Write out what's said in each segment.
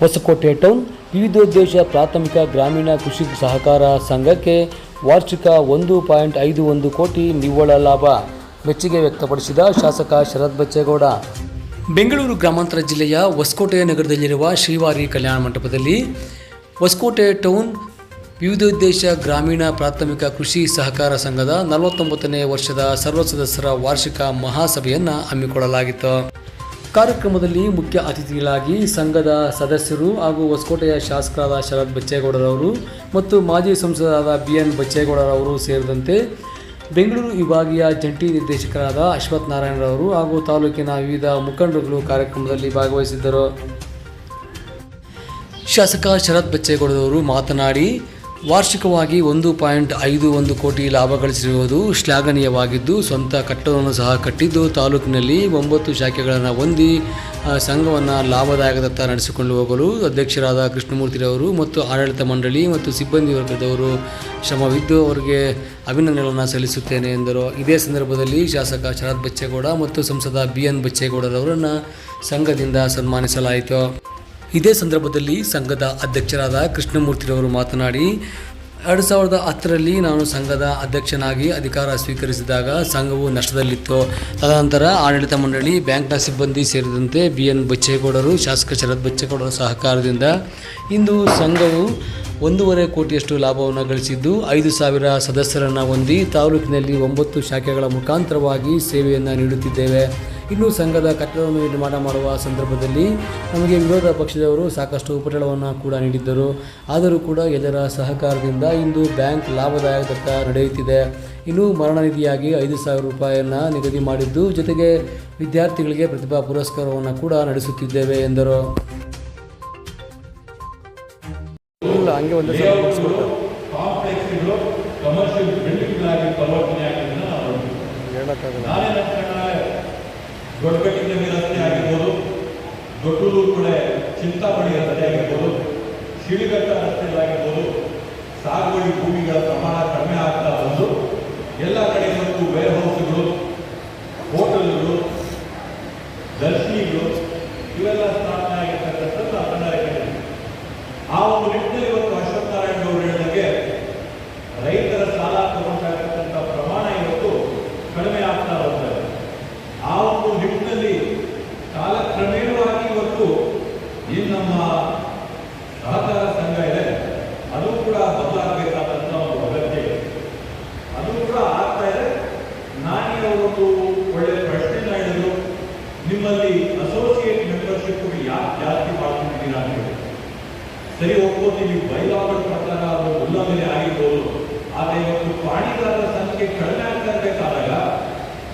Hosakote town ವಿವಿಧೋದ್ದೇಶ ಪ್ರಾಥಮಿಕ ಗ್ರಾಮೀಣ ಕೃಷಿ ಸಹಕಾರ ಸಂಘಕ್ಕೆ ವಾರ್ಷಿಕ ಒಂದು ಪಾಯಿಂಟ್ ಐದು ಒಂದು ಕೋಟಿ ನಿವ್ವಳ ಲಾಭ. ಮೆಚ್ಚುಗೆ ವ್ಯಕ್ತಪಡಿಸಿದ ಶಾಸಕ ಶರತ್ ಬಚ್ಚೇಗೌಡ. ಬೆಂಗಳೂರು ಗ್ರಾಮಾಂತರ ಜಿಲ್ಲೆಯ ಹೊಸಕೋಟೆ ನಗರದಲ್ಲಿರುವ ಶ್ರೀವಾರಿ ಕಲ್ಯಾಣ ಮಂಟಪದಲ್ಲಿ ಹೊಸಕೋಟೆ ಟೌನ್ ವಿವಿಧೋದ್ದೇಶ ಗ್ರಾಮೀಣ ಪ್ರಾಥಮಿಕ ಕೃಷಿ ಸಹಕಾರ ಸಂಘದ ನಲವತ್ತೊಂಬತ್ತನೇ ವರ್ಷದ ಸರ್ವ ಸದಸ್ಯರ ವಾರ್ಷಿಕ ಮಹಾಸಭೆಯನ್ನು ಹಮ್ಮಿಕೊಳ್ಳಲಾಗಿತ್ತು. ಕಾರ್ಯಕ್ರಮದಲ್ಲಿ ಮುಖ್ಯ ಅತಿಥಿಗಳಾಗಿ ಸಂಘದ ಸದಸ್ಯರು ಹಾಗೂ ಹೊಸಕೋಟೆಯ ಶಾಸಕರಾದ ಶರತ್ ಬಚ್ಚೇಗೌಡರವರು ಮತ್ತು ಮಾಜಿ ಸಂಸದರಾದ ಬಿ ಎನ್ ಬಚ್ಚೇಗೌಡರವರು ಸೇರಿದಂತೆ ಬೆಂಗಳೂರು ವಿಭಾಗೀಯ ಜಂಟಿ ನಿರ್ದೇಶಕರಾದ ಅಶ್ವಥ್ ನಾರಾಯಣರವರು ಹಾಗೂ ತಾಲೂಕಿನ ವಿವಿಧ ಮುಖಂಡರುಗಳು ಕಾರ್ಯಕ್ರಮದಲ್ಲಿ ಭಾಗವಹಿಸಿದ್ದರು. ಶಾಸಕ ಶರತ್ ಬಚ್ಚೇಗೌಡರವರು ಮಾತನಾಡಿ ವಾರ್ಷಿಕವಾಗಿ ಒಂದು ಪಾಯಿಂಟ್ ಐದು ಒಂದು ಕೋಟಿ ಲಾಭ ಗಳಿಸಿರುವುದು ಶ್ಲಾಘನೀಯವಾಗಿದ್ದು, ಸ್ವಂತ ಕಟ್ಟಡವನ್ನು ಸಹ ಕಟ್ಟಿದ್ದು, ತಾಲೂಕಿನಲ್ಲಿ ಒಂಬತ್ತು ಶಾಖೆಗಳನ್ನು ಹೊಂದಿ ಸಂಘವನ್ನು ಲಾಭದಾಯಕದತ್ತ ನಡೆಸಿಕೊಂಡು ಹೋಗಲು ಅಧ್ಯಕ್ಷರಾದ ಕೃಷ್ಣಮೂರ್ತಿರವರು ಮತ್ತು ಆಡಳಿತ ಮಂಡಳಿ ಮತ್ತು ಸಿಬ್ಬಂದಿ ವರ್ಗದವರು ಶ್ರಮವಿದ್ದು ಅವರಿಗೆ ಅಭಿನಂದನೆಗಳನ್ನು ಸಲ್ಲಿಸುತ್ತೇನೆ ಎಂದರು. ಇದೇ ಸಂದರ್ಭದಲ್ಲಿ ಶಾಸಕ ಶರತ್ ಬಚ್ಚೇಗೌಡ ಮತ್ತು ಸಂಸದ ಬಿ ಎನ್ ಬಚ್ಚೇಗೌಡರವರನ್ನು ಸಂಘದಿಂದ ಸನ್ಮಾನಿಸಲಾಯಿತು. ಇದೇ ಸಂದರ್ಭದಲ್ಲಿ ಸಂಘದ ಅಧ್ಯಕ್ಷರಾದ ಕೃಷ್ಣಮೂರ್ತಿರವರು ಮಾತನಾಡಿ, ಎರಡು ಸಾವಿರದ ಹತ್ತರಲ್ಲಿ ನಾನು ಸಂಘದ ಅಧ್ಯಕ್ಷನಾಗಿ ಅಧಿಕಾರ ಸ್ವೀಕರಿಸಿದಾಗ ಸಂಘವು ನಷ್ಟದಲ್ಲಿತ್ತು. ತದನಂತರ ಆಡಳಿತ ಮಂಡಳಿ, ಬ್ಯಾಂಕ್ನ ಸಿಬ್ಬಂದಿ ಸೇರಿದಂತೆ ಬಿ ಎನ್ ಬಚ್ಚೇಗೌಡರು, ಶಾಸಕ ಶರತ್ ಬಚ್ಚೇಗೌಡರ ಸಹಕಾರದಿಂದ ಇಂದು ಸಂಘವು ಒಂದೂವರೆ ಕೋಟಿಯಷ್ಟು ಲಾಭವನ್ನು ಗಳಿಸಿದ್ದು, ಐದು ಸಾವಿರ ಸದಸ್ಯರನ್ನು ಹೊಂದಿ ತಾಲೂಕಿನಲ್ಲಿ ಒಂಬತ್ತು ಶಾಖೆಗಳ ಮುಖಾಂತರವಾಗಿ ಸೇವೆಯನ್ನು ನೀಡುತ್ತಿದ್ದೇವೆ. ಇನ್ನು ಸಂಘದ ಕಟ್ಟಡವನ್ನು ನಿರ್ಮಾಣ ಮಾಡುವ ಸಂದರ್ಭದಲ್ಲಿ ನಮಗೆ ವಿರೋಧ ಪಕ್ಷದವರು ಸಾಕಷ್ಟು ಉಪಟಳವನ್ನು ಕೂಡ ನೀಡಿದ್ದರು. ಆದರೂ ಕೂಡ ಎಲ್ಲರ ಸಹಕಾರದಿಂದ ಇಂದು ಬ್ಯಾಂಕ್ ಲಾಭದಾಯಕದತ್ತ ನಡೆಯುತ್ತಿದೆ. ಇನ್ನು ಮರಣ ನಿಧಿಯಾಗಿ ಐದು ಸಾವಿರ ರೂಪಾಯಿಯನ್ನು ನಿಗದಿ ಮಾಡಿದ್ದು ಜೊತೆಗೆ ವಿದ್ಯಾರ್ಥಿಗಳಿಗೆ ಪ್ರತಿಭಾ ಪುರಸ್ಕಾರವನ್ನು ಕೂಡ ನಡೆಸುತ್ತಿದ್ದೇವೆ ಎಂದರು. ಇಲ್ಲ ಹಂಗೆ ಒಂದೇ ಸಲ ದೊಡ್ಡಬೆಟ್ಟಿನ ರಸ್ತೆ ಆಗಿರ್ಬೋದು, ದೊಡ್ಡೂರು ಕೂಡ ಚಿಂತಾಮಣಿ ರಸ್ತೆ ಆಗಿರ್ಬೋದು ಶಿಳಿಘಟ್ಟ ರಸ್ತೆಗಳಾಗಿರ್ಬೋದು ಸಾಗುವಳಿ ಭೂಮಿಗಳ ಪ್ರಮಾಣ ಕಡಿಮೆ ಆಗ್ತಾ ಬಂದು ಎಲ್ಲ ಕಡೆ ಮತ್ತು ವೇರ್ ಹೌಸ್ಗಳು ಹೋಟೆಲ್ಗಳು, ದರ್ಶಿನಿಗಳು, ಇವೆಲ್ಲ ಸ್ಥಾಪನೆ ಆಗಿರ್ತಕ್ಕಂಥದ್ದು ಆ ಒಂದು ನಿಟ್ಟಿನಲ್ಲಿ ಇವತ್ತು ಅಶ್ವತ್ಥ ನಾರಾಯಣ ಅವರು ಹೇಳಿದಂಗೆ ರೈತರ ಸಾಲ ತಗೊಳ್ತಾ ಇರ್ತಕ್ಕಂಥ ಪ್ರಮಾಣ ಇವತ್ತು ಕಡಿಮೆ ಆಗ್ತಾ ಹೋಗ್ತದೆ ಆ ಒಂದು ನಿಟ್ಟಿನಲ್ಲಿ ಕಾಲಕ್ರಮೇಣವಾಗಿ ಇವತ್ತು ಈ ನಮ್ಮ ಸಹಕಾರ ಸಂಘ ಇದೆ ಅದು ಕೂಡ ಬದಲಾಗಬೇಕಾದಂಥ ಒಂದು ಅಗತ್ಯ ಇದೆ ಅದು ಕೂಡ ಆಗ್ತಾ ಇದೆ ನಾನೇ ಒಂದು ಒಳ್ಳೆ ಪ್ರಶ್ನೆನ ಹೇಳಿದ್ರು ನಿಮ್ಮಲ್ಲಿ ಅಸೋಸಿಯೇಟ್ ಮೆಂಬರ್ಶಿಪ್ ಜಾಸ್ತಿ ಮಾಡ್ತಿದ್ದೀರಾ ಅಂತ ಹೇಳಿ ಸರಿ ಒಪ್ಕೋತೀವಿ ಬೈಲಾಗಳ ಪ್ರಕಾರ ಅದು ಉಲ್ಲಂಘನೆ ಆಗಿರ್ಬೋದು ಆದರೆ ಇವತ್ತು ಪ್ರಾಣಿಗಾರರ ಸಂಖ್ಯೆ ಕಡಿಮೆ ಆಗ್ತಾ ಇರಬೇಕಾದಾಗ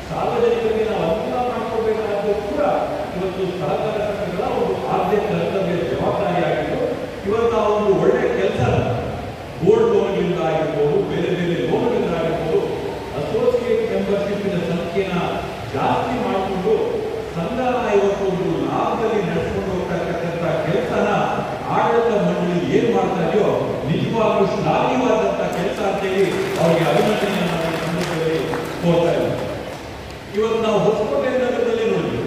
ಸಾರ್ವಜನಿಕರಿಗೆ ನಾವು ಅನುಕೂಲ ಮಾಡಿಕೊಡ್ಬೇಕಾದ್ದು ಕೂಡ ಇವತ್ತು ಸಹಕಾರ ಸಂಘಗಳ ಒಂದು ಆದ್ಯ ಕರ್ತವ್ಯ ಜವಾಬ್ದಾರಿಯಾಗಿದ್ದು, ಇವತ್ತು ಒಂದು ಒಳ್ಳೆ ಕೆಲಸ ಗೋಲ್ಡ್ ಲೋನ್ಗಳಿಂದ ಆಗಿರ್ಬೋದು ಬೇರೆ ಬೇರೆ ಲೋನ್ಗಳಿಂದ ಆಗಿರ್ಬೋದು ಅಸೋಸಿಯೇಟ್ ಮೆಂಬರ್ಶಿಪ್ನ ಸಂಖ್ಯೆನ ಜಾಸ್ತಿ ಮಾಡಿಕೊಂಡು ಸಂಘನ ಇವತ್ತು ಒಂದು ಲಾಭದಲ್ಲಿ ನಡೆಸ್ಕೊಂಡು ಹೋಗ್ತಕ್ಕಂಥ ಕೆಲಸನ ಆಡಳಿತ ಮಂಡಳಿ ಏನ್ ಮಾಡ್ತಾ ಇದೆಯೋ ನಿಜವಾಗ್ಲೂ ಶ್ಲಾಘ್ಯವಾದಂತ ಕೆಲಸ ಅಂತೇಳಿ ಅವರಿಗೆ ಅಭಿನಂದನೆಯನ್ನು ನಾವು ಈ ಸಂದರ್ಭದಲ್ಲಿ ಕೋರ್ತಾ ಇದ್ದೀವಿ ಇವತ್ತು ನಾವು ಹೊಸಕೋಟೆ ನಗರದಲ್ಲಿ ನೋಡಿದ್ವಿ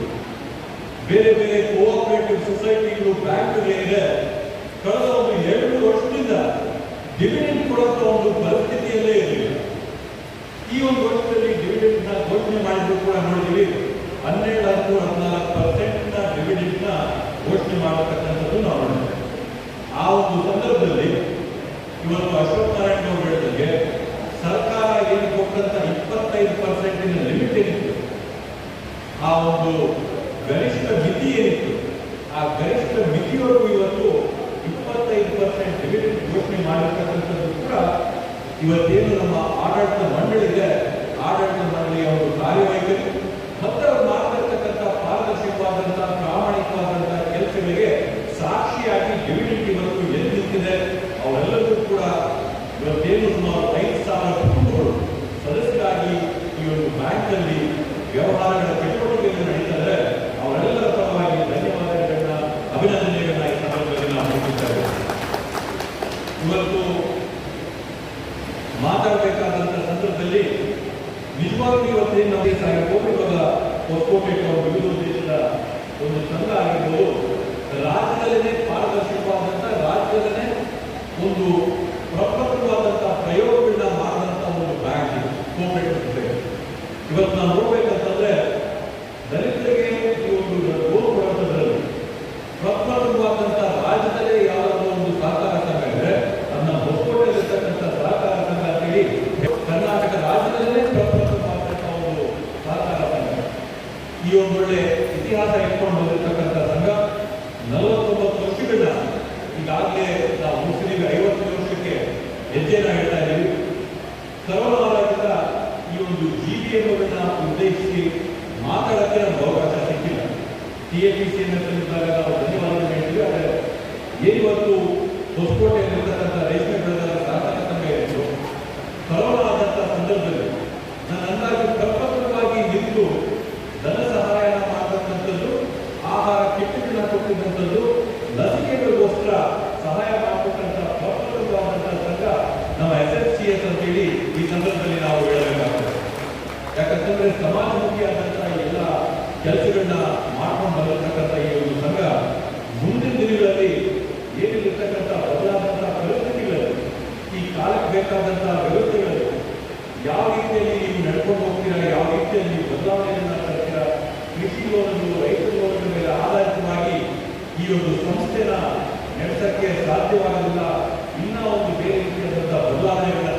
ಬೇರೆ ಬೇರೆ ಕೋಆಪರೇಟಿವ್ ಸೊಸೈಟಿಗಳು ಬ್ಯಾಂಕ್ಗಳಿದೆ ಕಳೆದ ಒಂದು ಎರಡು ವರ್ಷದಿಂದ ಡಿವಿಡೆಂಡ್ ಕೊಡಂತ ಒಂದು ಪರಿಸ್ಥಿತಿಯಲ್ಲೇ ಇರಲಿಲ್ಲ ಈ ಒಂದು ವರ್ಷದಲ್ಲಿ ಡಿವಿಡೆಂಡ್ನ ಘೋಷಣೆ ಮಾಡಿದ್ರು ಕೂಡ ನೋಡಿದೀವಿ ಹನ್ನೆರಡು ಹತ್ತು ಹದಿನಾಲ್ಕು ಪರ್ಸೆಂಟ್ ಡಿವಿಡೆಂಡ್ನ ಘೋಷಣೆ ಮಾಡತಕ್ಕಂಥದ್ದು ನಾವು ಆ ಒಂದು ಸಂದರ್ಭದಲ್ಲಿ ಇವತ್ತು ಅಶೋಕ್ ನಾರಾಯಣ ಅವರು ಹೇಳಿದಂಗೆ ಸರ್ಕಾರ ಏನು ಕೊಟ್ಟಂತ ಇಪ್ಪತ್ತೈದು ಪರ್ಸೆಂಟಿನ ಲಿಮಿಟ್ ಏನಿತ್ತು? ಆ ಒಂದು ಗರಿಷ್ಠ ಮಿತಿ ಏನಿತ್ತು? ಆ ಗರಿಷ್ಠ ಮಿತಿವರೆಗೂ ಇವತ್ತು ಇಪ್ಪತ್ತೈದು ಪರ್ಸೆಂಟ್ ಡಿವಿಡೆಂಡ್ ಘೋಷಣೆ ಮಾಡಿರ್ತಕ್ಕಂಥದ್ದು ಕೂಡ ಇವತ್ತೇನು ನಮ್ಮ ಆಡಳಿತ ಮಂಡಳಿ ಇದೆ ಆಡಳಿತ ಮಂಡಳಿಯ ಒಂದು ಕಾರ್ಯವೈಖರಿ ಮತ್ತೆ ಅವರು ಮಾಡತಕ್ಕಂಥ ಪಾರದರ್ಶಕವಾದಂತಹ ಕೆಲಸಗಳಿಗೆ ಸಾಕ್ಷಿಯಾಗಿ ಡಿವಿಡೆಂಟ್ ಇವತ್ತು ಎಲ್ಲಿ ನಿಂತಿದೆ ಅವರೆಲ್ಲರೂ ಕೂಡ ಇವತ್ತೇನು ಸುಮಾರು ಐದು ಸಾವಿರ ಕುಟುಂಬಗಳು ಸದಸ್ಯರಾಗಿ ಈ ಒಂದು ಬ್ಯಾಂಕ್ನಲ್ಲಿ ವ್ಯವಹಾರಗಳ ಚಟುವಟಿಕೆಯನ್ನು ನಡೀತಾರೆ ಈ ಸಂದರ್ಭದಲ್ಲಿ ಇವತ್ತು ಮಾತಾಡಬೇಕಾದಂಥ ಸಂದರ್ಭದಲ್ಲಿ ನಿಜವಾಗ್ಲೂ ಇವತ್ತಿನ ನಮಗೆ ಸಾವಿರ ಕೋಟಿ ರೂಪಾಯಿ ಒಂದು ಸಂಘ ಆಗಿರ್ಬೋದು. ರಾಜ್ಯದಲ್ಲೇ ಪಾರದರ್ಶಕವಾದಂಥ ರಾಜ್ಯದಲ್ಲೇ ಒಂದು ಪ್ರಪ್ರಥಮವಾದಂಥ ಪ್ರಯೋಗಗಳನ್ನ ಮಾಡಿದಂಥ ಒಂದು ಬ್ಯಾಂಕ್ ಕೋಪರೇಟಿವ್ ಇವತ್ತು ನಾವು ನೋಡ್ಬೇಕಂತಂದ್ರೆ ಉದ್ದೇಶಿಸಿ ಮಾತಾಡೋಕ್ಕೆ ನಮ್ಗೆ ಅವಕಾಶ ಸಿಕ್ಕಿಲ್ಲ. ಟಿ ಎ ಪಿ ಸಿ ಇದ್ದಾಗ ನಾವು ಧನ್ಯವಾದ ಹೇಳ್ತೀವಿ ಆದರೆ ಏನಿವತ್ತು ಹೊಸಕೋಟೆಯಲ್ಲಿರ್ತಕ್ಕಂಥ ರೇಷ್ಮೆ ಬೆಳೆದ ಸಹಕಾರ ಸಂಘ ಇತ್ತು. ಕರೋನಾ ಆದಂಥ ಸಂದರ್ಭದಲ್ಲಿ ನನ್ನ ಅಂದಾಜು ಕಲ್ಪಕವಾಗಿ ನಿಂತು ಧನ ಸಹಾಯನ ಮಾಡತಕ್ಕಂಥದ್ದು, ಆಹಾರ ಕಿಟ್ಗಳನ್ನ ಕೊಟ್ಟಿದ್ದಂಥದ್ದು, ಲಸಿಕೆಗಳಿಗೋಸ್ಕರ ಸಹಾಯ ಮಾಡತಕ್ಕಂಥ ಕಲ್ಪಕವಾದಂಥ ಸಂಘ ನಮ್ಮ ಎಸ್ ಎಸ್ ಸಿ ಎಸ್ ಅಂತೇಳಿ ಈ ಸಂದರ್ಭದಲ್ಲಿ ನಾವು ಹೇಳಬೇಕಾಗ್ತದೆ. ಯಾಕಂತಂದ್ರೆ ಸಮಾಜಮುಖಿಯಾದಂಥ ಎಲ್ಲ ಕೆಲಸಗಳನ್ನ ಮಾಡ್ಕೊಂಡು ಬರತಕ್ಕಂಥ ಈ ಒಂದು ಸಂಘ ಮುಂದಿನ ದಿನಗಳಲ್ಲಿ ಏನಿರ್ತಕ್ಕಂಥ ಬದಲಾದಂತಹ ಪರಿಸ್ಥಿತಿಗಳಲ್ಲಿ, ಈ ಕಾಲಕ್ಕೆ ಬೇಕಾದಂತಹ ವ್ಯವಸ್ಥೆಗಳಲ್ಲಿ ಯಾವ ರೀತಿಯಲ್ಲಿ ನೀವು ನಡ್ಕೊಂಡು ಹೋಗ್ತೀರಾ, ಯಾವ ರೀತಿಯಲ್ಲಿ ನೀವು ಬದಲಾವಣೆಯನ್ನ ತರ್ತೀರಾ, ಕೃಷಿ ಲೋನ್ಗಳು ರೈತ ಮೇಲೆ ಆಧಾರಿತವಾಗಿ ಈ ಒಂದು ಸಂಸ್ಥೆನ ನಡೆಸಕ್ಕೆ ಸಾಧ್ಯವಾಗಲಿಲ್ಲ, ಇನ್ನ ಒಂದು ಬೇರೆ ರೀತಿಯಾದಂಥ ಬದಲಾವಣೆಗಳನ್ನ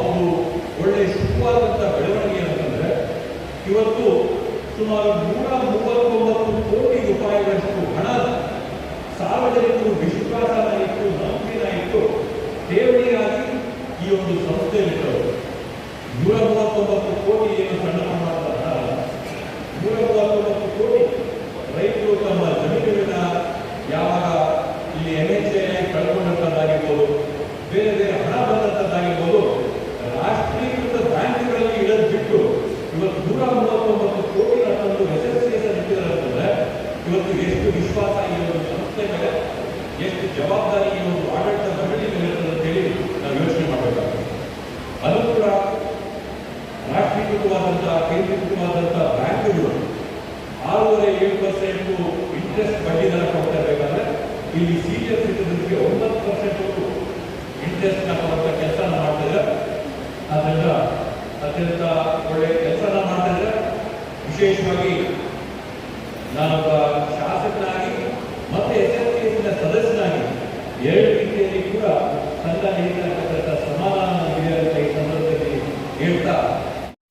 ಒಂದು ಒಳ್ಳೆ ಶುಭವಾದಂಥ ಬೆಳವಣಿಗೆ ಅಂತಂದರೆ ಇವತ್ತು ಸುಮಾರು ನೂರ ಮೂವತ್ತೊಂಬತ್ತು ಕೋಟಿ ರೂಪಾಯಿಗಳಷ್ಟು ಹಣ ಸಾರ್ವಜನಿಕರು ವಿಶ್ವಾಸನ ಇಟ್ಟು ನಂಬಿನ ಇಟ್ಟು ಠೇವಣಿಯಾಗಿ ಈ ಒಂದು ಸಂಸ್ಥೆಯಲ್ಲಿಟ್ಟರು ನೂರ ಮೂವತ್ತೊಂಬತ್ತು ಕೋಟಿ ಏನು ಸಣ್ಣ ಪ್ರಮಾಣದ ಹಣ ನೂರ ಮೂವತ್ತೊಂಬತ್ತು ಕೋಟಿ ರೈತರು ತಮ್ಮ ಜಮೀನುಗಳನ್ನ ಯಾವಾಗ ಇಲ್ಲಿ ಎನ್ ಎಚ್ ಎ ಕಳ್ಕೊಂಡಂಥದ್ದಾಗಿರ್ಬೋದು ಬೇರೆ ಬೇರೆ ಹಣ ಬಂದಂಥದ್ದಾಗಿರ್ಬೋದು ರಾಷ್ಟ್ರೀಕೃತ ಬ್ಯಾಂಕ್ಗಳಲ್ಲಿ ಇಡೋದು ಬಿಟ್ಟು ಇವತ್ತು ನೂರ ಮೂವತ್ತೊಂಬತ್ತು ಕೋಟಿ ತಂದು ಎಸ್ ಎಸ್ ಸಿ ಇಟ್ಟಿದ್ದಾರೆ ಇವತ್ತು ಎಷ್ಟು ವಿಶ್ವಾಸ ಈ ಒಂದು ಎಷ್ಟು ಜವಾಬ್ದಾರಿ ಈ ಒಂದು ಆಡಳಿತ ಮಂಡಳಿ ಅಂತೇಳಿ ನಾವು ಯೋಚನೆ ಮಾಡಬೇಕಾಗ್ತದೆ. ಅದು ಕೂಡ ರಾಷ್ಟ್ರೀಕೃತವಾದಂತಹ ಕೇಂದ್ರೀಕೃತವಾದಂತಹ ಬ್ಯಾಂಕುಗಳು ಆರೂವರೆ ಏಳು ಪರ್ಸೆಂಟ್ ಇಂಟ್ರೆಸ್ಟ್ ಬಡ್ಡಿ ದರ ಕೊಡ್ತಾ ಇರಬೇಕಾದ್ರೆ ಇಲ್ಲಿ ಸೀನಿಯರ್ ಸಿಟಿಸನ್ಸ್ಗೆ ಒಂಬತ್ತು ಪರ್ಸೆಂಟ್ ಇಂಟ್ರೆಸ್ಟ್ ಕೊಡುವಂಥ ಕೆಲಸ ಮಾಡ್ತಾ ಇದ್ದಾರೆ. ಆದ್ದರಿಂದ ಅತ್ಯಂತ ಒಳ್ಳೆ ಕೆಲಸನ ಮಾಡ್ತಾ ಇದ್ದಾರೆ. ವಿಶೇಷವಾಗಿ ನಾನೊಬ್ಬ ಶಾಸಕನಾಗಿ ಮತ್ತೆ ಎಸ್ ಎಸ್ ಸಿ ಸದಸ್ಯನಾಗಿ ಎರಡು ರೀತಿಯಲ್ಲಿ ಕೂಡ ಸಂಘ ನಡೀತಾ ಇರ್ತಕ್ಕಂಥ ಸಮಾಧಾನ ಇದೆ ಅಂತ ಈ ಸಂದರ್ಭದಲ್ಲಿ ಹೇಳ್ತಾ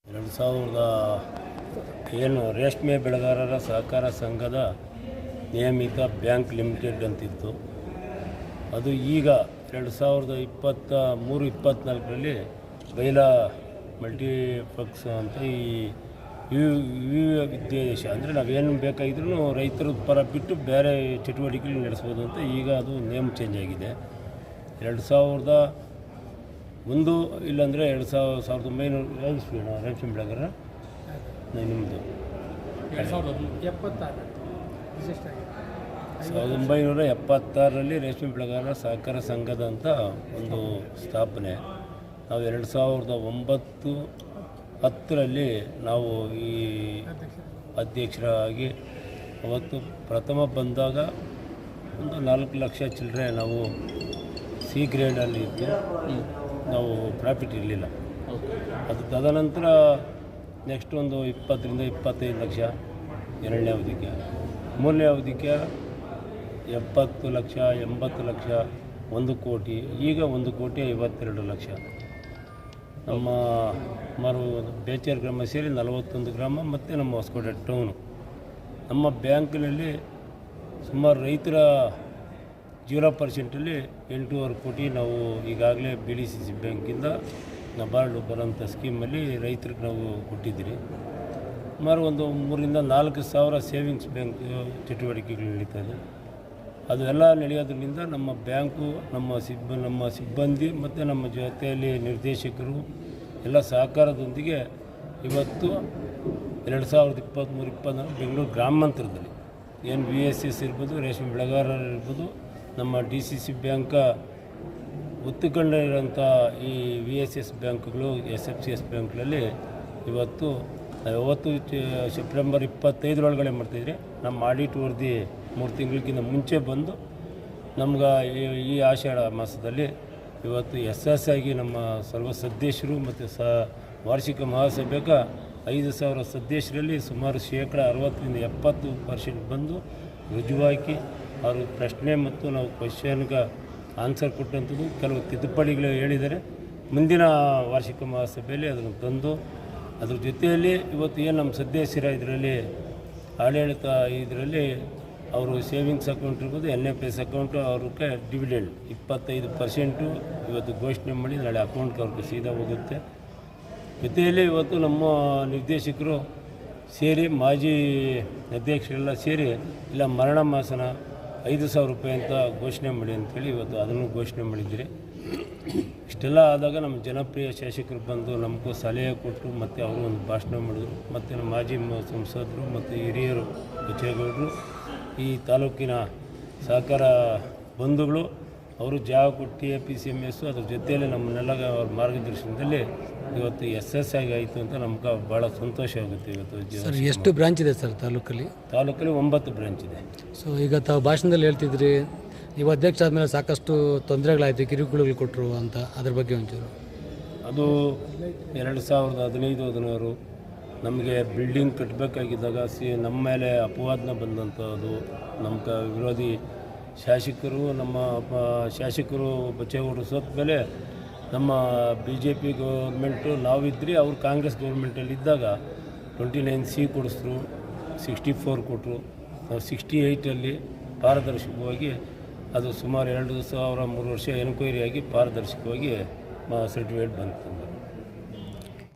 ಎರಡು ಸಾವಿರದ ಏನು ರೇಷ್ಮೆ ಬೆಳೆಗಾರರ ಸಹಕಾರ ಸಂಘದ ನಿಯಮಿತ ಬ್ಯಾಂಕ್ ಲಿಮಿಟೆಡ್ ಅಂತಿತ್ತು. ಅದು ಈಗ ಎರಡು ಸಾವಿರದ ಇಪ್ಪತ್ತ ಮೂರು ಇಪ್ಪತ್ತ್ನಾಲ್ಕರಲ್ಲಿ ಬೈಲಾ ಮಲ್ಟಿಪ್ಲೆಕ್ಸ್ ಅಂತ ಈ ಯು ವಿದ್ಯಾದೇಶ ಅಂದರೆ ನಾವೇನು ಬೇಕಾಗಿದ್ರೂ ರೈತರ ಪರ ಬಿಟ್ಟು ಬೇರೆ ಚಟುವಟಿಕೆಗಳು ನಡೆಸ್ಬೋದು ಅಂತ ಈಗ ಅದು ನೇಮ್ ಚೇಂಜ್ ಆಗಿದೆ. ಎರಡು ಸಾವಿರದ ಒಂದು ಇಲ್ಲಾಂದರೆ ಎರಡು ಸಾವಿರ ಸಾವಿರದ ಒಂಬೈನೂರ ರೇಷ್ಮೆ ರೇಷ್ಮೆ ಬೆಳೆಗಾರ ನಿಮ್ಮದು ಸಾವಿರದ ಒಂಬೈನೂರ ಎಪ್ಪತ್ತಾರರಲ್ಲಿ ರೇಷ್ಮೆ ಬೆಳೆಗಾರರ ಸಹಕಾರ ಸಂಘದ ಅಂತ ಒಂದು ಸ್ಥಾಪನೆ. ನಾವು ಎರಡು ಸಾವಿರದ ಒಂಬತ್ತು ಹತ್ತರಲ್ಲಿ ನಾವು ಈ ಅಧ್ಯಕ್ಷರಾಗಿ ಅವತ್ತು ಪ್ರಥಮ ಬಂದಾಗ ಒಂದು ನಾಲ್ಕು ಲಕ್ಷ ಚಿಲ್ಲರೆ ನಾವು ಸಿ ಗ್ರೇಡಲ್ಲಿ ಇದ್ದು. ನಾವು ಪ್ರಾಫಿಟ್ ಇರಲಿಲ್ಲ. ಅದು ತದನಂತರ ನೆಕ್ಸ್ಟ್ ಒಂದು ಇಪ್ಪತ್ತರಿಂದ ಇಪ್ಪತ್ತೈದು ಲಕ್ಷ ಎರಡನೇ ಅವಧಿಗೆ. ಮೂರನೇ ಅವಧಿಗೆ ಎಪ್ಪತ್ತು ಲಕ್ಷ ಎಂಬತ್ತು ಲಕ್ಷ ಒಂದು ಕೋಟಿ ಈಗ ಒಂದು ಕೋಟಿ ಐವತ್ತೆರಡು ಲಕ್ಷ. ನಮ್ಮ ಸುಮಾರು ಬೇಚೇರ್ ಗ್ರಾಮ ಸೇರಿ ನಲವತ್ತೊಂದು ಗ್ರಾಮ ಮತ್ತು ನಮ್ಮ ಹೊಸಕೋಟೆ ಟೌನು. ನಮ್ಮ ಬ್ಯಾಂಕಿನಲ್ಲಿ ಸುಮಾರು ರೈತರ ಜೀರೋ ಪರ್ಸೆಂಟಲ್ಲಿ ಎಂಟೂವರೆ ಕೋಟಿ ನಾವು ಈಗಾಗಲೇ ಬಿ ಡಿ ಸಿ ಸಿ ಬ್ಯಾಂಕಿಂದ ನಬಾರ್ಡ್ ಬರೋಂಥ ಸ್ಕೀಮಲ್ಲಿ ರೈತರಿಗೆ ನಾವು ಕೊಟ್ಟಿದ್ದೀರಿ. ಸುಮಾರು ಒಂದು ಮೂರರಿಂದ ನಾಲ್ಕು ಸಾವಿರ ಸೇವಿಂಗ್ಸ್ ಬ್ಯಾಂಕ್ ಚಟುವಟಿಕೆಗಳು ನಡೀತಾ ಇದೆ. ಅದೆಲ್ಲ ನಡೆಯೋದ್ರಿಂದ ನಮ್ಮ ಬ್ಯಾಂಕು, ನಮ್ಮ ಸಿಬ್ಬ ನಮ್ಮ ಸಿಬ್ಬಂದಿ ಮತ್ತು ನಮ್ಮ ಜೊತೆಯಲ್ಲಿ ನಿರ್ದೇಶಕರು ಎಲ್ಲ ಸಹಕಾರದೊಂದಿಗೆ ಇವತ್ತು ಎರಡು ಸಾವಿರದ ಇಪ್ಪತ್ತ್ಮೂರು, ಇಪ್ಪತ್ತ್ನಾಲ್ಕು ಬೆಂಗಳೂರು ಗ್ರಾಮಾಂತರದಲ್ಲಿ, ಏನು ವಿ ಎಸ್ ಎಸ್ ಇರ್ಬೋದು, ರೇಷ್ಮೆ ಬೆಳೆಗಾರರು ಇರ್ಬೋದು ನಮ್ಮ ಡಿ ಸಿ ಸಿ ಬ್ಯಾಂಕ ಒತ್ತುಕೊಂಡಿರೋಂಥ ಈ ವಿ ಎಸ್ ಎಸ್ ಬ್ಯಾಂಕ್ಗಳು, ಎಸ್ ಎಫ್ ಸಿ ಎಸ್ ಬ್ಯಾಂಕ್ಗಳಲ್ಲಿ ಇವತ್ತು ಯಾವತ್ತು ಸೆಪ್ಟೆಂಬರ್ ಇಪ್ಪತ್ತೈದರೊಳಗಡೆ ಮಾಡ್ತಿದ್ರಿ ನಮ್ಮ ಆಡಿಟ್ ವರದಿ ಮೂರು ತಿಂಗಳಿಗಿಂತ ಮುಂಚೆ ಬಂದು ನಮ್ಗೆ ಈ- ಈ ಆಷಾಢ ಮಾಸದಲ್ಲಿ ಇವತ್ತು ಎಸ್ ಎಸ್ ಆಗಿ ನಮ್ಮ ಸರ್ವ ಸದಸ್ಯರು ಮತ್ತು ಸ, ವಾರ್ಷಿಕ ಮಹಾಸಭೆಗ ಐದು ಸಾವಿರ ಸದಸ್ಯರಲ್ಲಿ ಸುಮಾರು ಶೇಕಡ ಅರವತ್ತರಿಂದ ಎಪ್ಪತ್ತು ಪರ್ಸೆಂಟ್ ಬಂದು ರುಜುವಾಕಿ ಅವರು ಪ್ರಶ್ನೆ ಮತ್ತು ನಾವು ಕ್ವಶನ್ಗೆ ಆನ್ಸರ್ ಕೊಟ್ಟಂಥದ್ದು ಕೆಲವು ತಿದ್ದುಪಡಿಗಳು ಹೇಳಿದರೆ ಮುಂದಿನ ವಾರ್ಷಿಕ ಮಹಾಸಭೆಯಲ್ಲಿ ಅದನ್ನು ತಂದು ಅದ್ರ ಜೊತೆಯಲ್ಲಿ ಇವತ್ತು ಏನು ನಮ್ಮ ಸದಸ್ಯರ ಇದರಲ್ಲಿ ಆಡಳಿತ ಇದರಲ್ಲಿ ಅವರು ಸೇವಿಂಗ್ಸ್ ಅಕೌಂಟ್ ಇರ್ಬೋದು ಎನ್ ಎಫ್ ಎಸ್ ಅಕೌಂಟು ಅವ್ರಿಗೆ ಡಿವಿಡೆಂಡ್ ಇಪ್ಪತ್ತೈದು ಪರ್ಸೆಂಟು ಇವತ್ತು ಘೋಷಣೆ ಮಾಡಿ ನಾಳೆ ಅಕೌಂಟ್ಗೆ ಅವ್ರಿಗೆ ಸೀದಾ ಹೋಗುತ್ತೆ. ಜೊತೆಯಲ್ಲಿ ಇವತ್ತು ನಮ್ಮ ನಿರ್ದೇಶಕರು ಸೇರಿ ಮಾಜಿ ಅಧ್ಯಕ್ಷರೆಲ್ಲ ಸೇರಿ ಇಲ್ಲ, ಮರಣ ಮಾಸನ ಐದು ಸಾವಿರ ರೂಪಾಯಿ ಅಂತ ಘೋಷಣೆ ಮಾಡಿ ಅಂತೇಳಿ ಇವತ್ತು ಅದನ್ನು ಘೋಷಣೆ ಮಾಡಿದ್ದೀರಿ. ಇಷ್ಟೆಲ್ಲ ಆದಾಗ ನಮ್ಮ ಜನಪ್ರಿಯ ಶಾಸಕರು ಬಂದು ನಮಗೂ ಸಲಹೆ ಕೊಟ್ಟರು ಮತ್ತು ಅವರು ಒಂದು ಭಾಷಣ ಮಾಡಿದರು. ಮತ್ತು ನಮ್ಮ ಮಾಜಿ ಸಂಸದರು ಮತ್ತು ಹಿರಿಯರು ಬಚ್ಚೇಗೌಡರು ಈ ತಾಲೂಕಿನ ಸಹಕಾರ ಬಂಧುಗಳು, ಅವರು ಜಾಗ ಕೊಟ್ಟು T A P C M S ಅದ್ರ ಜೊತೆಯಲ್ಲಿ ನಮ್ಮನ್ನೆಲ್ಲ ಅವ್ರ ಮಾರ್ಗದರ್ಶನದಲ್ಲಿ ಇವತ್ತು ಎಸ್ ಎಸ್ ಆಗಿ ಆಯಿತು ಅಂತ ನಮ್ಗೆ ಭಾಳ ಸಂತೋಷ ಆಗುತ್ತೆ ಇವತ್ತು ಸರ್ ಎಷ್ಟು ಬ್ರಾಂಚ್ ಇದೆ ಸರ್ ತಾಲೂಕಲ್ಲಿ? ತಾಲೂಕಲ್ಲಿ ಒಂಬತ್ತು ಬ್ರಾಂಚ್ ಇದೆ. ಸೊ ಈಗ ತಾವು ಭಾಷಣದಲ್ಲಿ ಹೇಳ್ತಿದ್ರಿ ನೀವು ಅಧ್ಯಕ್ಷ ಆದಮೇಲೆ ಸಾಕಷ್ಟು ತೊಂದರೆಗಳಾಯಿತು ಕಿರುಕುಳಗಳು ಕೊಟ್ಟರು ಅಂತ ಅದ್ರ ಬಗ್ಗೆ ಒಂಚೂರು. ಅದು ಎರಡು ಸಾವಿರದ ಹದಿನೈದು ಹದಿನಾರು ನಮಗೆ ಬಿಲ್ಡಿಂಗ್ ಕಟ್ಟಬೇಕಾಗಿದ್ದಾಗ ಸಿ ನಮ್ಮ ಮೇಲೆ ಅಪವಾದನ ಬಂದಂಥದ್ದು ನಮ್ಮ ಕ ವಿರೋಧಿ ಶಾಸಕರು ನಮ್ಮ ಶಾಸಕರು ಬಚ್ಚೇಗೌಡರು ಸೋತ ಮೇಲೆ ನಮ್ಮ ಬಿ ಜೆ ಪಿ ಗೌರ್ಮೆಂಟು ನಾವಿದ್ರಿ ಅವ್ರು ಕಾಂಗ್ರೆಸ್ ಗೌರ್ಮೆಂಟಲ್ಲಿ ಇದ್ದಾಗ ಟ್ವೆಂಟಿ ನೈನ್ ಸಿ ಕೊಡಿಸಿದ್ರು ಸಿಕ್ಸ್ಟಿ ಫೋರ್ ಕೊಟ್ಟರು ನಾವು ಸಿಕ್ಸ್ಟಿ ಏಯ್ಟಲ್ಲಿ ಪಾರದರ್ಶಕವಾಗಿ ಅದು ಸುಮಾರು ಎರಡು ಸಾವಿರ ಮೂರು ವರ್ಷ ಎನ್ಕ್ವೈರಿ ಆಗಿ ಪಾರದರ್ಶಕವಾಗಿ ಸರ್ಟಿಫಿಕೇಟ್ ಬಂತು.